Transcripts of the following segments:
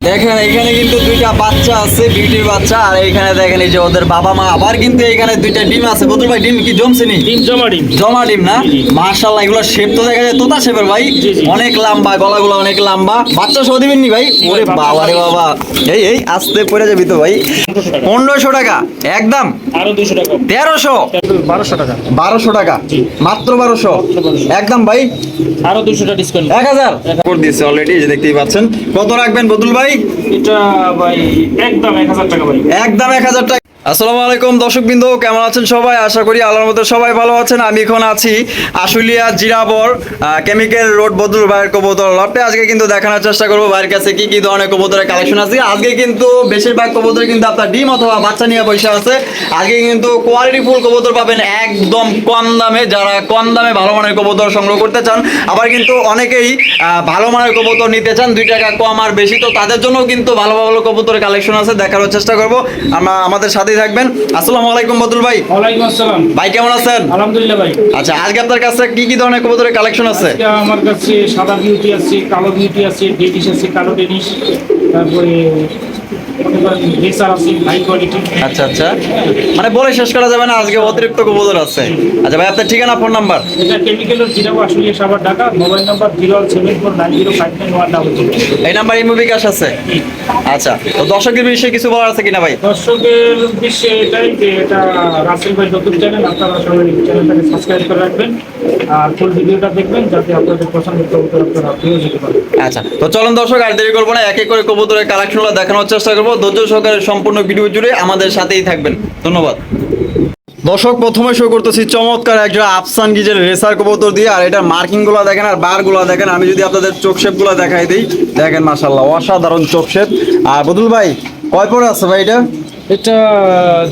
দেখেন এখানে কিন্তু দুইটা বাচ্চা আছে বিউটির বাচ্চা আর এখানে দেখেন এই যে ওদের বাবা মা। আবার কিন্তু এখানে দুইটা ডিম আছে। বদল ভাই ডিম কি জমছে নি ডিম জমা ডিম। জমা ডিম না? জি। এগুলো শেপ তো দেখা যায়। তোতা শেপের ভাই। অনেক লম্বা গলাগুলো অনেক লম্বা। বাচ্চা সহ দিবেন নি ভাই? ওরে বাবা রে বাবা। এই এই আস্তে পড়ে যাবি তো ভাই। পনেরোশো টাকা। একদম। আরও দুশো টাকা। তেরোশো। বারোশো টাকা। বারোশো টাকা। মাত্র বারোশো। একদম ভাই। আরও দুশো টাকা ডিসকাউন্ট এক হাজার। করে দিচ্ছে অলরেডি যে দেখতেই পাচ্ছেন। কত রাখবেন বদুল ভাই? এটা ভাই একদম এক হাজার টাকা ভাই। একদম এক হাজার টাকা। আসসালামু আলাইকুম দর্শক বিন্দু কেমন আছেন সবাই? আশা করি আল্লাহর মতো সবাই ভালো আছেন। আমি এখন আছি আশুলিয়া জিরাবর কেমিক্যাল রোড বদুল ভাইয়ের কবুতর লটে। আজকে কিন্তু দেখানোর চেষ্টা করব ভাইয়ের কাছে কি কি ধরনের কবুতরের কালেকশন আছে। আজকে কিন্তু বেশিরভাগ কবুতর কিন্তু আপনার ডিম অথবা বাচ্চা নিয়ে পয়সা আছে। আজকে কিন্তু কোয়ালিটি ফুল কবুতর পাবেন একদম কম দামে। যারা কম দামে ভালো মানের কবুতর সংগ্রহ করতে চান, আবার কিন্তু অনেকেই ভালো মানের কবুতর নিতে চান, দুই টাকা কম আর বেশি, তো তাদের জন্য কিন্তু ভালো ভালো কবুতরের কালেকশন আছে। দেখানোর চেষ্টা করব। আমরা আমাদের সাথেই থাকবেন। আসসালামু আলাইকুম বদুল ভাই। ওয়ালাইকুম আসসালাম। ভাই কেমন আছেন? আলহামদুলিল্লাহ ভাই। আচ্ছা আজকে আপনার কাছে কি কি ধরনের কবুতরের কালেকশন আছে? আমার কাছে সাদা বিউটি আছে কালো বিউটি আছে ডেনিশ আছে কালো ডেনিশ তারপরে আচ্ছা আচ্ছা। মানে বলে শেষ করা যাবে না আজকে অতিরিক্ত কবুতর আছে। আচ্ছা ভাই আপনার ঠিকানা ফোন নাম্বার এটা জিরাবো আসলে Savar Dhaka mobile number zero seven four nine zero five nine one double zero এই নাম্বার ইমো বিকাশ আছে আচ্ছা তো দর্শকের বিষয়ে কিছু বলার আছে কিনা ভাই? দর্শকের উদ্দেশ্যে এটাই যে এটা রাসেল ভাই নতুন চ্যানেল আপনারা সবাই চ্যানেলটাকে সাবস্ক্রাইব করে রাখবেন আর ফুল ভিডিওটা দেখবেন যাতে আপনাদের পছন্দের কবুতর আপনারা পেয়ে যেতে পারেন। আচ্ছা তো চলুন দর্শক আর দেরি করব না এক এক করে কবুতরের কালেকশনগুলো দেখানোর চেষ্টা করব। ধৈর্য সহকারে সম্পূর্ণ ভিডিও জুড়ে আমাদের সাথেই থাকবেন। ধন্যবাদ। দর্শক প্রথমে শো করতেছি চমৎকার একজন আফসান গিজের রেসার কবুতর দিয়ে আর এটার মার্কিংগুলো দেখেন আর বারগুলো দেখেন। আমি যদি আপনাদের চোখ শেপগুলো দেখাই দিই দেখেন মাসাল্লাহ অসাধারণ চোখ শেপ আর বদুল ভাই কয় পরে আছে ভাই এটা? এটা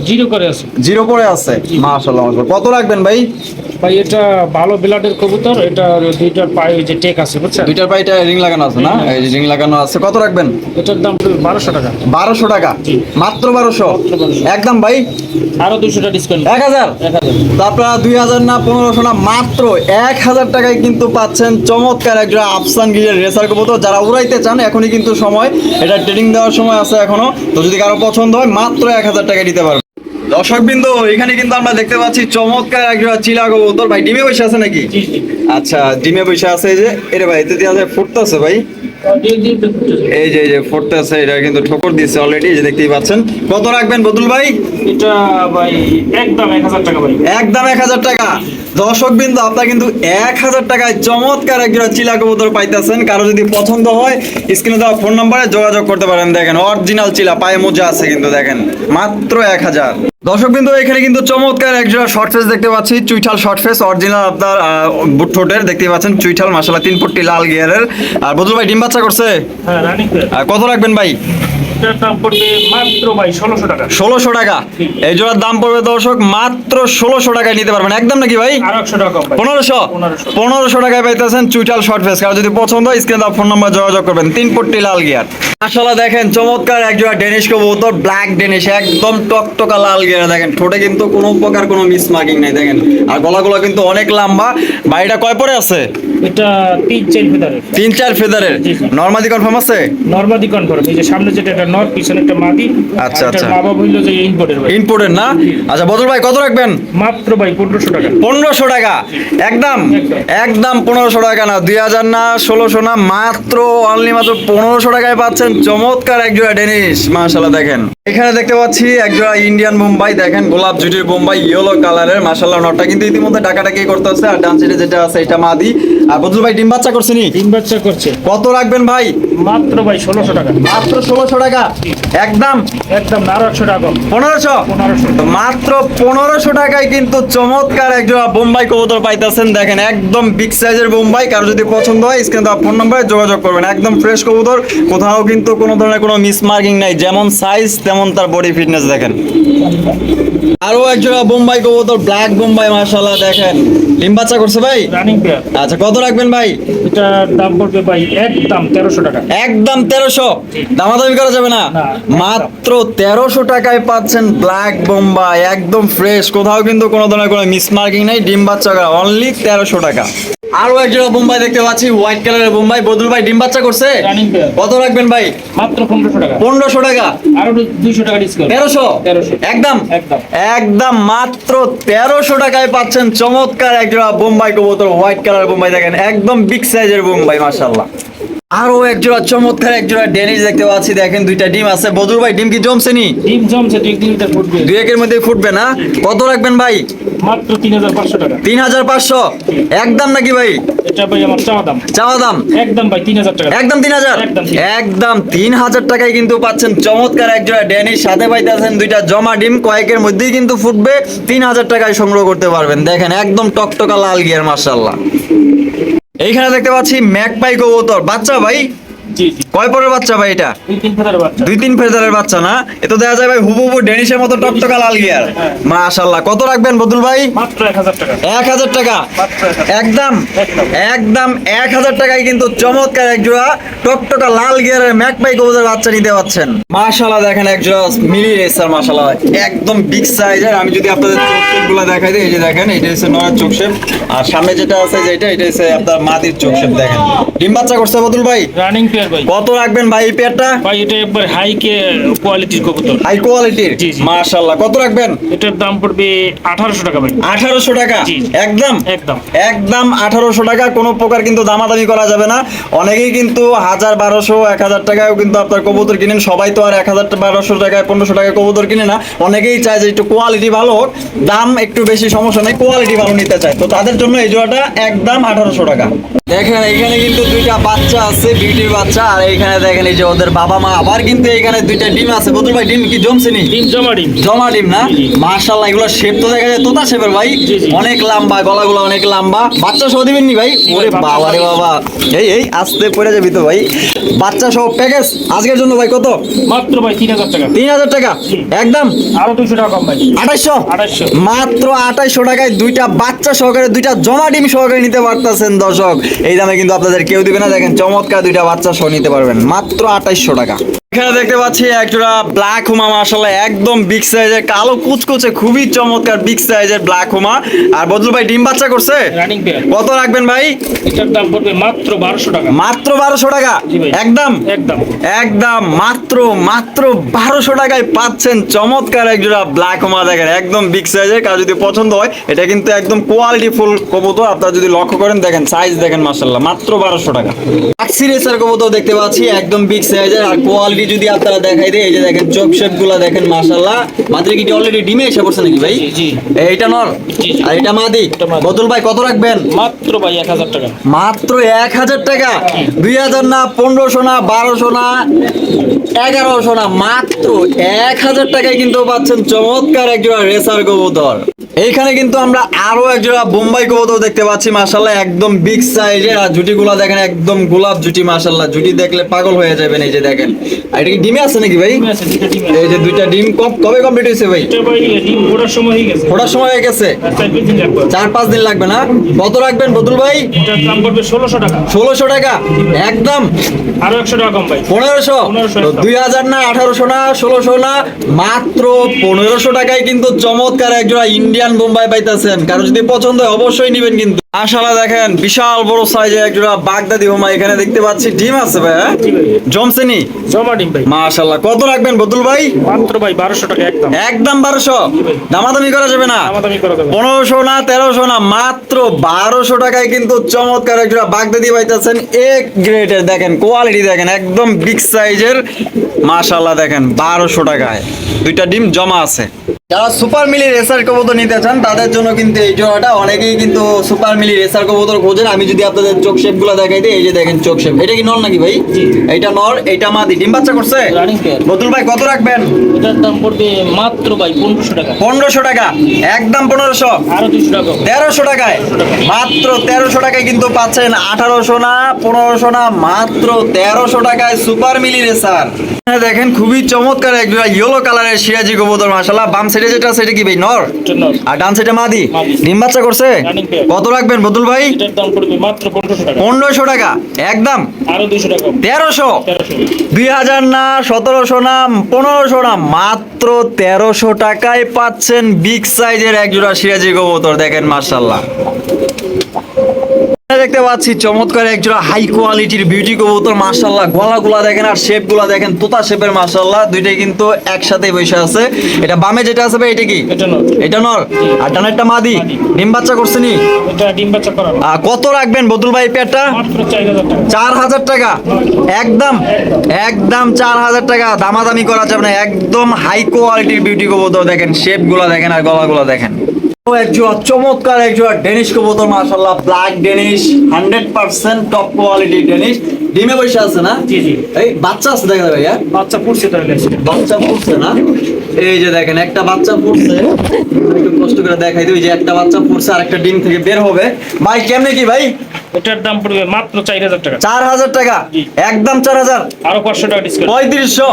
জিরো করে আছে। জিরো পরে আছে। মাসাল্লাহ কত রাখবেন ভাই? ভাই এটা ভালো ব্লাডের কবুতর এটা দুইটার পায়ে যে টেক আছে বুঝছেন? দুইটার পাইটা রিং লাগানো আছে না? এই যে রিং লাগানো আছে কত রাখবেন? এটার দাম বারোশো টাকা। বারোশো টাকা? মাত্র বারোশো? 1200 একদম ভাই? আরও দুশো টাকা ডিসকাউন্ট এক হাজার। তারপর দুই হাজার না পনেরোশো না মাত্র এক হাজার টাকায় কিন্তু পাচ্ছেন চমৎকার একজন আফসান গিরের রেসার কবুতর। যারা উড়াইতে চান এখনই কিন্তু সময়। এটা ট্রেনিং দেওয়ার সময় আছে এখনও। তো যদি কারও পছন্দ হয় মাত্র এক হাজার টাকা দিতে পারবে দর্শক বিন্দু এখানে কিন্তু আমরা দেখতে পাচ্ছি চমৎকার একজন চিলা কবুতর ভাই ডিমে বসে আছে নাকি? আচ্ছা ডিমে বসে আছে এই যে। এরে ভাই এতে দিয়ে ফুটতেছে ভাই। এই যে এই যে ফুটতেছে এটা কিন্তু ঠোকর দিচ্ছে অলরেডি যে দেখতেই পাচ্ছেন। কত রাখবেন বদুল ভাই? এটা ভাই একদম এক হাজার টাকা ভাই। একদম এক হাজার টাকা। দর্শক বিন্দু আপনার কিন্তু এক হাজার টাকায় চমৎকার একজন চিলা কবুতর পাইতেছেন। কারও যদি পছন্দ হয় স্ক্রিনে দেওয়া ফোন নাম্বারে যোগাযোগ করতে পারেন। দেখেন অরিজিনাল চিলা পায়ে মোজা আছে কিন্তু দেখেন। মাত্র এক হাজার। দর্শক বিন্দু এখানে কিন্তু চমৎকার একজন শর্ট ফেস দেখতে পাচ্ছি। চুইঠাল শর্ট ফেস অরিজিনাল আপনার ঠোঁটের দেখতে পাচ্ছেন চুইঠাল মাসালা তিন ফুটটি লাল গিয়ারের আর বদুল ভাই ডিম বাচ্চা করছে? হ্যাঁ আর কত রাখবেন ভাই? এটার দাম পড়বে মাত্র ভাই ষোলোশো টাকা। ষোলোশো টাকা। এই জোড়ার দাম পড়বে দর্শক মাত্র ষোলোশো টাকায় নিতে পারবেন। একদম নাকি ভাই? আরও একশো টাকা কম ভাই। পনেরোশো? পনেরোশো। টাকায় পাইতেছেন চুইটাল শর্ট ফেস। কারও যদি পছন্দ হয় স্ক্রিনে ফোন নাম্বার যোগাযোগ করবেন। তিন পট্টি লাল গিয়ার। আসলে দেখেন চমৎকার একজোড়া ডেনিশ কবুতর ব্ল্যাক ডেনিশ একদম টকটকা লাল গিয়ার। দেখেন ঠোঁটে কিন্তু কোনো প্রকার কোনো মিস মার্কিং নাই। দেখেন আর গলাগুলো কিন্তু অনেক লম্বা। বাড়িটা কয় পরে আছে? এটা তিন চেন ফেদারের। তিন চার ফেদারের। নর্মাদি কনফার্ম আছে? নর্মাদি কনফার্ম এই যে সামনে যেটা নর পিছনে একটা মাদি আচ্ছা, আচ্ছা। মা বাবা হইল যে ইম্পোর্টের ভাই। ইম্পোর্টের না? আচ্ছা বদল ভাই কত রাখবেন? মাত্র ভাই পনেরোশো টাকা। 1500 টাকা। একদম? একদম পনেরোশো টাকা না দুই হাজার না ষোলোশো না মাত্র অনলি মাত্র পনেরোশো টাকায় পাচ্ছেন চমৎকার একজোড়া ডেনিস মাশাআল্লাহ দেখেন। এখানে দেখতে পাচ্ছি একজোড়া ইন্ডিয়ান বোম্বাই দেখেন গোলাপ জুটির বোম্বাই ইয়েলো কালারের মাশাল্লাহ নটটা। কিন্তু ইতিমধ্যে ডাকাটাকি করতে হচ্ছে আর ডান সাইডে যেটা আছে এটা মাদি। আর বদুল ভাই ডিম বাচ্চা করছেনি তিন বাচ্চা করছে। কত রাখবেন ভাই? মাত্র ভাই ষোলোশো টাকা। মাত্র ষোলোশো টাকা? একদম? একদম আরও টাকা পনেরোশো? পনেরোশো মাত্র পনেরোশো টাকায় কিন্তু চমৎকার একজোড়া বোম্বাই কবুতর পাইতেছেন। দেখেন একদম বিগ সাইজের বোম্বাই কারও যদি পছন্দ হয় স্ক্রিনে দেওয়া ফোন নম্বরে যোগাযোগ করবেন। একদম ফ্রেশ কবুতর। কোথাও কিন্তু কোনো ধরনের কোনো মিস মার্কিং নাই। যেমন সাইজ তেমন তার বডি ফিটনেস দেখেন? আরও একজোড়া বোম্বাই কবুতর ব্ল্যাক বোম্বাই মাশাল্লাহ দেখেন। ডিম বাচ্চা করছে ভাই? রানিং পেয়ার আচ্ছা কত রাখবেন ভাই? এটার দাম পড়বে ভাই একদম তেরোশো টাকা। একদম তেরোশো? দামাদামি করা যাবে না। মাত্র তেরোশো টাকায় পাচ্ছেন ব্ল্যাক বোম্বাই একদম ফ্রেশ কোথাও কিন্তু কোনো ধরনের কোনো মিস মার্কিং নেই ডিম বাচ্চা অনলি তেরোশো টাকা। আরও এক জোড়া বোম্বাই দেখতে পাচ্ছি হোয়াইট কালারের বোম্বাই। বদুল ভাই ডিম বাচ্চা করছে? কত রাখবেন ভাই? মাত্র পনেরোশো টাকা। পনেরোশো টাকা। আরও দুইশো টাকা ডিসকাউন্ট তেরোশো? একদম? একদম। একদম মাত্র তেরোশো টাকায় পাচ্ছেন চমৎকার একজোড়া বোম্বাই কবুতর হোয়াইট কালার বোম্বাই দেখেন। একদম বিগ সাইজের বোম্বাই মাশাল্লাহ আরও এক জোড়া চমৎকার এক জোড়া ডেনিস দেখতে পাচ্ছি। দেখেন দুইটা ডিম আছে। বদরুল ভাই ডিম কি জমছে নি? ডিম জমছে দুই তিন লিটার ফুটবে। দুই একের মধ্যে ফুটবে না? কত রাখবেন ভাই? মাত্র তিন হাজার পাঁচশো টাকা। তিন হাজার পাঁচশো? একদম নাকি ভাই? এটা ভাই আমার চাওয়া দাম। চাওয়া দাম? একদম ভাই তিন হাজার টাকা। একদম তিন হাজার? একদম তিন। একদম তিন হাজার টাকায় কিন্তু পাচ্ছেন চমৎকার এক জোড়া ড্যানির সাথে পাইতেছেন দুইটা জমা ডিম। কয়েকের মধ্যেই কিন্তু ফুটবে। তিন হাজার টাকায় সংগ্রহ করতে পারবেন। দেখেন একদম টকটকা লাল গিয়ার মার্শাল্লাহ এইখানে দেখতে পাচ্ছি ম্যাকপাই কবুতর। বাচ্চা ভাই কয় পরের বাচ্চা ভাই এটা? দুই তিন ফেদারের বাচ্চা না? এ তো দেখা যায় ভাই হুবহু ডেনিশের মতো টকটকা লাল গিয়ার মাশাল্লাহ কত রাখবেন বদুল ভাই? মাত্র এক হাজার টাকা। এক হাজার টাকা? একদম? একদম। এক হাজার টাকায় কিন্তু চমৎকার এক জোড়া টকটকা লাল গিয়ারের ম্যাকপাই কবুতর বাচ্চা নিতে পাচ্ছেন। মাশাল্লাহ দেখেন এক জোড়া মিলি রেসার মাশাল্লাহ একদম বিগ সাইজের আমি যদি আপনাদের চোখ শেপগুলো দেখাই দিই এই যে দেখেন এটা হচ্ছে নয়ের চোখ শেপ। আর সামনে যেটা আছে যেটা এটা হচ্ছে আপনার মাটির চোখ শেপ দেখেন। ডিম বাচ্চা করছে বদুল ভাই? রানিং পেয়ার ভাই কত রাখবেন ভাই এই পেয়ারটা? ভাই এটা একবার হাই কে কোয়ালিটির কবুতর। হাই কোয়ালিটির জি। মাশাল্লাহ কত রাখবেন? এটার দাম পড়বে আঠারোশো টাকা ভাই। আঠারোশো টাকা? জি। একদম? একদম। একদম আঠারোশো টাকা। কোনো প্রকার কিন্তু দামাদামি করা যাবে না। অনেকেই কিন্তু হাজার বারোশো এক হাজার টাকায়ও কিন্তু আপনার কবুতর কিনেন। সবাই তো আর এক হাজার বারোশো টাকায় পনেরোশো টাকায় কবুতর কিনে না। অনেকেই চায় যে একটু কোয়ালিটি ভালো হোক। দাম একটু বেশি সমস্যা নেই। কোয়ালিটি ভালো নিতে চায়। তো তাদের জন্য এই জোড়াটা একদম আঠারোশো টাকা। দেখেন এখানে কিন্তু দুইটা বাচ্চা আছে বিউটির বাচ্চা আর এখানে দেখেন এই যে ওদের বাবা মা। আবার কিন্তু এখানে দুইটা ডিম আছে। বদুল ভাই? ডিম কি জমছে নি? ডিম জমা ডিম। জমা ডিম না? জি। মার্শাল্লাহ এগুলো শেপ তো দেখা যায় তোতা শেপের ভাই। অনেক লম্বা গলাগুলো অনেক লম্বা। বাচ্চা সহ দিবেন নি ভাই? ওরে বাবা রে বাবা। এই এই আস্তে পড়ে যাবি তো ভাই। বাচ্চা সহ প্যাকেজ আজকের জন্য ভাই কত? মাত্র ভাই তিন হাজার টাকা। তিন হাজার টাকা? একদম? আরও দুইশো টাকা কম ভাই। আঠাইশো আঠাইশশো। মাত্র আঠাইশো টাকায় দুইটা বাচ্চা সহকারে দুইটা জমা ডিম সহকারে নিতে পারতেছেন দর্শক। এই দামে কিন্তু আপনাদের কেউ দিবে না। দেখেন চমৎকার দুইটা বাচ্চা সহ নিতে পারবেন। মাত্র আঠাইশো টাকা। এখানে দেখতে পাচ্ছি একটা ব্ল্যাক হুমা মাসাল্লাহ একদম বিগ সাইজের কালো কুচকুচে খুবই চমৎকার বিগ সাইজের ব্ল্যাক হুমা। আর বদলু ভাই ডিম বাচ্চা করছে? কত রাখবেন ভাই? এটার দাম পড়বে মাত্র বারোশো টাকা। মাত্র বারোশো টাকা? একদম? একদম। একদম মাত্র মাত্র বারোশো টাকায় পাচ্ছেন চমৎকার এক জোড়া ব্ল্যাক হোমা দেখেন একদম বিগ সাইজের কার যদি পছন্দ হয় এটা কিন্তু একদম কোয়ালিটি ফুল কবুতর আপনারা যদি লক্ষ্য করেন দেখেন সাইজ দেখেন মাসাল্লাহ মাত্র বারোশো টাকা। সিরিয়াসের কবুতর দেখতে পাচ্ছি একদম বিগ সাইজের আর কোয়ালিটি যদি আপনারা দেখাই দেয় এই যে দেখেন চোখ শেপগুলা দেখেন মাসাল্লাহ মাত্র কি অলরেডি ডিমে এসে পড়ছে নাকি ভাই? জি, জি। এইটা নর। আর এটা মাদি? বদল ভাই কত রাখবেন? মাত্র ভাই এক হাজার টাকা। মাত্র এক হাজার টাকা। দুই হাজার না পনেরোশো না বারোশো না এগারোশো না মাত্র এক হাজার টাকায় কিন্তু পাচ্ছেন চমৎকার একজোড়া রেসার কবুতর। এইখানে কিন্তু আমরা আরও একজোড়া বোম্বাই কবুতর দেখতে পাচ্ছি মাসাল্লাহ একদম বিগ সাইজের আর জুটিগুলা দেখেন একদম গোলাপ জুটি মাসাল্লাহ জুটি দেখলে পাগল হয়ে যাবেন এই যে দেখেন। আর এটা কি ডিমে আছে নাকি ভাই? এই যে দুইটা ডিম কবে কমপ্লিট হয়েছে ভাই? ওঠার সময় হয়ে গেছে। ওটার সময় হয়ে গেছে? চার পাঁচ দিন লাগবে। না? কত রাখবেন বদুল ভাই? দাম পড়বে ষোলোশো টাকা। ষোলোশো টাকা? একদম? আরও একশো টাকা কম ভাই। পনেরোশো? 1500 তো একদম। দুই হাজার না আঠারোশো না ষোলোশো না মাত্র পনেরোশো টাকায় কিন্তু চমৎকার একজোড়া ইন্ডিয়ান বোম্বাই পাইতেছেন। কারও যদি পছন্দ হয় অবশ্যই নিবেন কিন্তু। আশালা দেখেন বিশাল বড় সাইজের একজোড়া বাগদাদি বোম্বাই এখানে দেখতে পাচ্ছি। ডিম আছে ভাই হ্যাঁ? জি ভাই। জমছেনি? জমা ডিম ভাই। মাশাল্লাহ কত রাখবেন বদুল ভাই? মাত্র ভাই বারোশো টাকা একদম। একদম বারোশো? ভাই। দামাদামি করা যাবে না? দামাদামি করা যাবে পনেরোশো না তেরোশো না মাত্র বারোশো টাকায় কিন্তু চমৎকার একজোড়া বাগদাদি পাইতেছেন। এক গ্রেডের দেখেন কোয়ালিটি দেখেন একদম বিগ সাইজের মাশাল্লাহ দেখেন বারোশো টাকায়। দুইটা ডিম জমা আছে। যারা সুপার মিলি রেসার কবুতর নিতে চান তাদের জন্য কিন্তু এই জোড়াটা অনেকেই কিন্তু সুপার মিলি রেসার কবুতর খোঁজেন আমি যদি আপনাদের চোখ শেপগুলো দেখাই দিই এই যে দেখেন চোখ শেপ এটা কি নর নাকি ভাই? জি। এইটা নর এইটা মাদি। ডিম বাচ্চা করছে? বদুল ভাই কত রাখবেন? এটার দাম পড়বে মাত্র ভাই পনেরোশো টাকা। পনেরোশো টাকা। একদম পনেরোশো। আরও দুশো টাকা। তেরোশো টাকায়। মাত্র তেরোশো টাকায় কিন্তু পাচ্ছেন আঠারোশো না পনেরোশো না মাত্র তেরোশো টাকায় সুপার মিলি রেসার। দেখেন খুবই চমৎকার একজোড়া ইয়েলো কালারের সিরাজি কবুতর মাশাল্লাহ বাম সাইডে যেটা সেটা কি ভাই? নর? আর ডান সাইডে মাদি। ডিম বাচ্চা করছে? কত রাখবেন বদুল ভাই? এটার দাম পড়বে মাত্র পনেরোশো টাকা। একদম। আরও টাকা। তেরোশো। দুই হাজার না সতেরোশো না পনেরোশো না মাত্র তেরোশো টাকায় পাচ্ছেন বিগ সাইজের একজোড়া সিরাজি কবুতর দেখেন মার্শাল্লাহ দেখতে পাচ্ছি চমৎকার একজোড়া হাই কোয়ালিটির বিউটি কবুতর মাশাল্লাহ গলাগুলা দেখেন আর শেপগুলা দেখেন তোতা শেপের মাশাল্লাহ দুইটাই কিন্তু একসাথে বসে আছে। এটা বামে যেটা আছে ভাই এটা কি? এটা নর। এটা নর। আর ডানেরটা মাদি। মাদি। ডিম বাচ্চা করছে নি? এটা ডিম বাচ্চা করানো কত রাখবেন বদুল ভাই পেটটা চার হাজার টাকা। একদম একদম চার হাজার টাকা। দামাদামি করা যাবে না। একদম হাই কোয়ালিটির বিউটি কবুতর দেখেন শেপগুলা দেখেন আর গলাগুলা দেখেন। একজোড়া চমৎকার একজোড়া ডেনিশ কবুতর black Danish hundred percent top quality Danish. ডিমে বসে আছে না? জি জি। এই বাচ্চা আছে দেখা ভাইয়া? বাচ্চা তাহলে বাচ্চা ফুটছে না? এই যে দেখেন একটা বাচ্চা ফুটছে একটু কষ্ট করে দেখাই দিই যে একটা বাচ্চা ফুটছে আর একটা ডিম থেকে বের হবে। ভাই কেমনে কি ভাই? এটার দাম পড়বে মাত্র চার হাজার টাকা। চার হাজার টাকা? একদম চার হাজার? আরও পাঁচশো টাকা ডিসকাউন্ট পঁয়ত্রিশশো?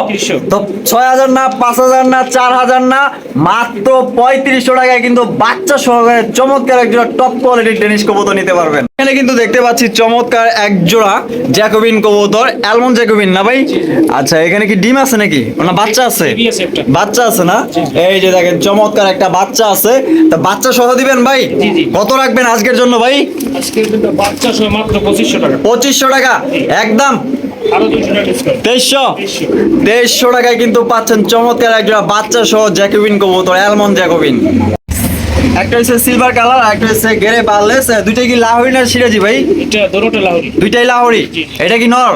তো ছয় হাজার না পাঁচ হাজার না চার হাজার না মাত্র পঁয়ত্রিশশো টাকায় কিন্তু বাচ্চা সহকারে চমৎকার একজোড়া টপ কোয়ালিটির টেনিস কবুতর নিতে পারবেন। এখানে কিন্তু দেখতে পাচ্ছি চমৎকার এক জোড়া জ্যাকোবিন কবুতর অ্যালমন্ড জ্যাকোবিন না ভাই? আচ্ছা এখানে কি ডিম আছে নাকি? না বাচ্চা আছে। বাচ্চা আছে না? এই যে দেখেন চমৎকার একটা বাচ্চা আছে। তা বাচ্চা সহ দিবেন ভাই। কত রাখবেন আজকের জন্য ভাই? আজকে কিন্তু বাচ্চা মাত্র পঁচিশশো টাকা। পঁচিশশো টাকা? একদম? তেইশশো? তেইশশো। টাকায় কিন্তু পাচ্ছেন চমৎকার একটা বাচ্চা সহ জ্যাকোবিন কবুতর অ্যালমন্ড জ্যাকোবিন। একটা হচ্ছে সিলভার কালার একটা হচ্ছে গেরে পারলেস দুইটা কি লাহোরি না সিরাজি ভাই? এটা দোনোটা লাহোরি। দুইটাই লাহোরি? এটা কি নর?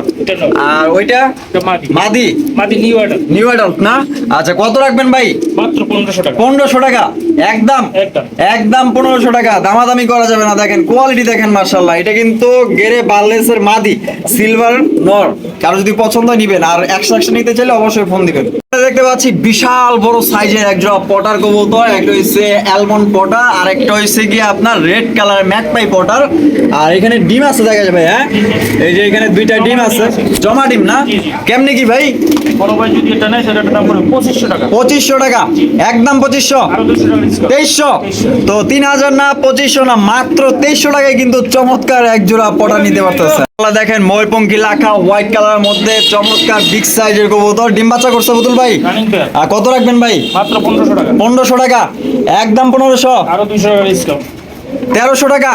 আর ওইটা? মাদি। মাদি। নিউ নিউ অ্যাডাল্ট না? আচ্ছা কত রাখবেন ভাই? মাত্র পনেরোশো টাকা। পনেরোশো টাকা? একদম? একদম। একদম পনেরোশো টাকা। দামাদামি করা যাবে না। দেখেন কোয়ালিটি দেখেন মার্শাল্লাহ এটা কিন্তু গেরে বার্লেসের মাদি সিলভার নর। কারও যদি পছন্দ নিবেন। আর একশো একশো নিতে চাইলে অবশ্যই ফোন দিবেন। দেখতে পাচ্ছি বিশাল বড় সাইজের একজোড়া পটার কবুতর একটা হচ্ছে অ্যালমন্ড পটা আর একটা হচ্ছে গিয়ে আপনার রেড কালার ম্যাকপাই পটার। আর এখানে ডিম আছে দেখা যাবে হ্যাঁ? এই যে এখানে দুইটা ডিম আছে। জমা ডিম না। কেমনে কি ভাই? বড় ভাই যদি এটা নেয় সেটার দাম পড়বে পঁচিশশো টাকা। একদম পঁচিশশো। তেইশশো। তো তিন হাজার না পঁচিশশো না মাত্র তেইশশো টাকায় কিন্তু চমৎকার এক জোড়া পটা নিতে পারতেছে। দেখেন ময়ূরপঙ্খী লাখা হোয়াইট কালারের মধ্যে চমৎকার বিগ সাইজের কবুতর। ডিম বাচ্চা করছে বুতুল ভাই? আর কত রাখবেন ভাই? মাত্র পনেরোশো টাকা। পনেরোশো টাকা। একদম পনেরোশো। আরও দুশো টাকা ডিসকাউন্ট তেরোশো টাকা।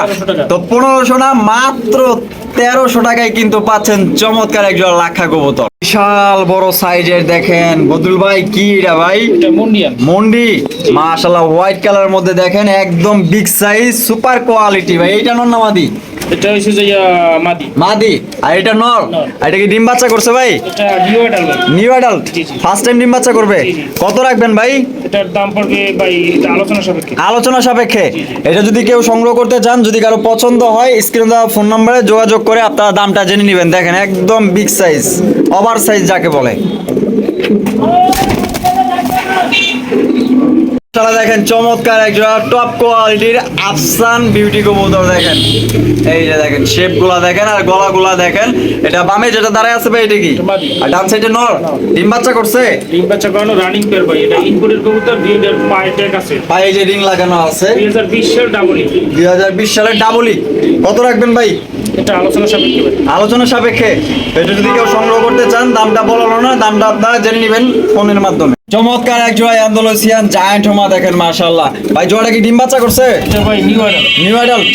তো পনেরোশো না মাত্র তেরোশো টাকায় কিন্তু পাচ্ছেন চমৎকার এক জোড়া লাখা কবুতর। বিশাল বড় সাইজের দেখেন। বদুল ভাই কি এটা ভাই? মন্ডি। মাশাআল্লাহ হোয়াইট কালার মধ্যে দেখেন একদম বিগ সাইজ সুপার কোয়ালিটি ভাই। এইটা নর না মাদি? এটা হচ্ছে যে মাদি। মাদি? আর এটা নর এটা কি ডিম বাচ্চা করছে ভাই? এটা নিউ ভাই নিউ অ্যাডাল্ট। ফার্স্ট টাইম ডিম বাচ্চা করবে। কত রাখবেন ভাই? এটার দাম পড়বে ভাই এটা আলোচনা সাপেক্ষে। আলোচনা সাপেক্ষে। এটা যদি কেউ সংগ্রহ করতে চান যদি কারও পছন্দ হয় স্ক্রিনে দেওয়া ফোন নম্বরে যোগাযোগ করে আপনারা দামটা জেনে নেবেন। দেখেন একদম বিগ সাইজ ওভার সাইজ যাকে বলে। তারা দেখেন চমৎকার একজোড়া টপ কোয়ালিটির আফসান বিউটি কবুতর দেখেন। এই যে দেখেন শেপগুলা দেখেন আর গলা গুলা দেখেন। এটা বামে যেটা দাঁড়ায় আছে ভাই এটা কি? আর ডান সাইডে নর। ডিম বাচ্চা করছে? ডিম বাচ্চা করানো রানিং পেয়ার ভাই এটা ইনপুটের কবুতর হাজার পায়ে ট্যাগ আছে। পায়ে যে রিং লাগানো আছে। দুই হাজার বিশ সাল ডাবলি দুই হাজার বিশ সালের ডাবলি কত রাখবেন ভাই? এটা আলোচনা সাপেক্ষে ভাই। আলোচনা সাপেক্ষে। এটা যদি কেউ সংগ্রহ করতে চান দামটা বলানো না দামটা আপনারা জেনে নেবেন ফোনের মাধ্যমে। চমৎকার এক জোড়া অ্যান্ডোলসিয়ান জায়ান্ট হোমা দেখেন মাশাআল্লাহ। ভাই জোড়াটা কি ডিম বাচ্চা করছে? ভাই নিউ নিউ অ্যাডাল্ট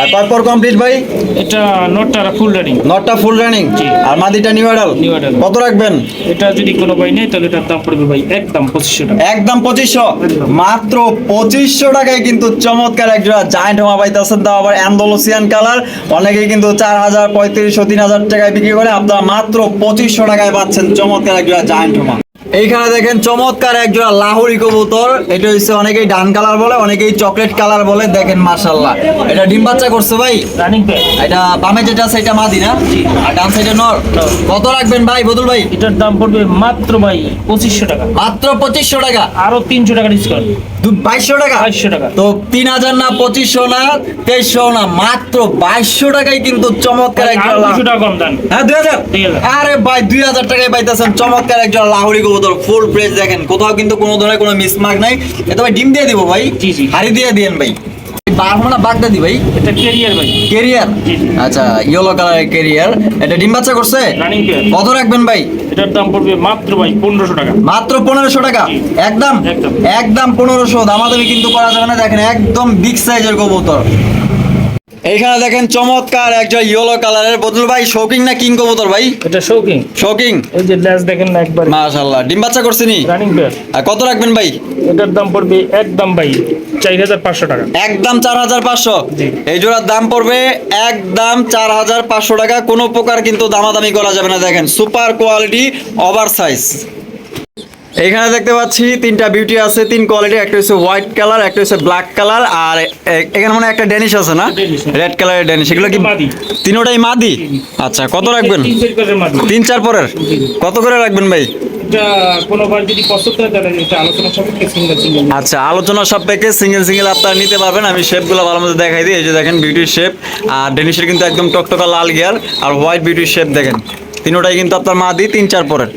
আর কমপ্লিট ভাই? এটা নোটটা ফুল রানিং নটটা ফুল রানিং আর মাদিটা নিউ অ্যাডাল্ট adult। কত রাখবেন? এটা যদি কোনো ভাই নেই তাহলে এটার দাম পড়বে ভাই একদম টাকা। একদম পঁচিশশো? মাত্র পঁচিশশো টাকায় কিন্তু চমৎকার এক জোড়া জায়ান্ট হোমা পাইতেছেন তাও আবার অ্যান্ডোলসিয়ান কালার। অনেকেই কিন্তু চার হাজার পঁয়ত্রিশশো তিন হাজার টাকায় বিক্রি করে আপনারা মাত্র পঁচিশশো টাকায় পাচ্ছেন চমৎকার এক জোড়া জায়ান্ট হোমা। এইখানে দেখেন চমৎকার একজোড়া লাহুরি কবুতর। এটা হচ্ছে অনেকেই ডান কালার বলে অনেকেই চকলেট কালার বলে দেখেন মার্শাল্লাহ এটা ডিম বাচ্চা করছে ভাই? এটা বামে যেটা আছে এটা মাদি না? আর ডান সাইডে নর। কত রাখবেন ভাই বদুল ভাই? এটার দাম পড়বে মাত্র ভাই পঁচিশশো টাকা। মাত্র পঁচিশশো টাকা। আরও তিনশো টাকা ডিসকাউন্ট বাইশশো টাকা? বাইশশো টাকা। তো তিন হাজার না পঁচিশশো না তেইশশো না মাত্র বাইশশো টাকায় কিন্তু চমৎকার আরও একজন হ্যাঁ দুই হাজার? আরে ভাই দুই হাজার টাকায় পাইতেছেন চমৎকার একজন লাহোরি কবুতর ফুল ফ্রেশ দেখেন। কোথাও কিন্তু কোনো ধরনের কোনো মিসমার্ক নাই। এটা ভাই ডিম দিয়ে দিব ভাই। হাড়ি দিয়ে দিয়েন ভাই। বারো বাগদাদি ভাই। এটা ক্যারিয়ার ভাই। জি। আচ্ছা ইয়েলো কালারের কেরিয়ার এটা ডিম বাচ্চা করছে? রানিং পেয়ার কত রাখবেন ভাই? এটার দাম পড়বে মাত্র ভাই 1500 টাকা। মাত্র পনেরোশো টাকা? একদম? একদম। একদম পনেরোশো। দামাদামি কিন্তু করা যাবে না। দেখেন একদম বিগ সাইজের কবুতর। এইখানে দেখেন চমৎকার একজন ইয়েলো কালারের বদল ভাই শৌকিং না কিং কবুতর ভাই? এটা শৌকিং শৌকিং এই যে লেস দেখেন না একবার। মাশাআল্লাহ। ডিম বাচ্চা করছিনি রানিং পেয়ার আর কত রাখবেন ভাই? এটার দাম পড়বে একদম ভাই চার হাজার পাঁচশো টাকা। একদম চার হাজার পাঁচশো? জি। এই জোড়ার দাম পড়বে একদম চার হাজার পাঁচশো টাকা। কোনো প্রকার কিন্তু দামাদামি করা যাবে না। দেখেন সুপার কোয়ালিটি ওভার সাইজ এইখানে দেখতে পাচ্ছি তিনটা বিউটি আছে তিন কোয়ালিটি একটা হচ্ছে হোয়াইট কালার একটা হচ্ছে ব্ল্যাক কালার আর এখানে মানে একটা ড্যানিশ আছে না? রেড কালারের ড্যানিশ এগুলো কি। তিনোটাই মাদি? আচ্ছা কত রাখবেন? তিন চার পরের? কত করে রাখবেন ভাই? আচ্ছা আলোচনা সাপেক্ষে সিঙ্গেল সিঙ্গেল আপনারা নিতে পারবেন। আমি শেপগুলো ভালো মতো দেখাই দিই। এই যে দেখেন বিউটির শেপ আর ডেনিশের কিন্তু একদম টকটকা লাল গিয়ার আর হোয়াইট বিউটির শেপ দেখেন। তিনোটাই কিন্তু আপনার মা দিই তিন চার পরের।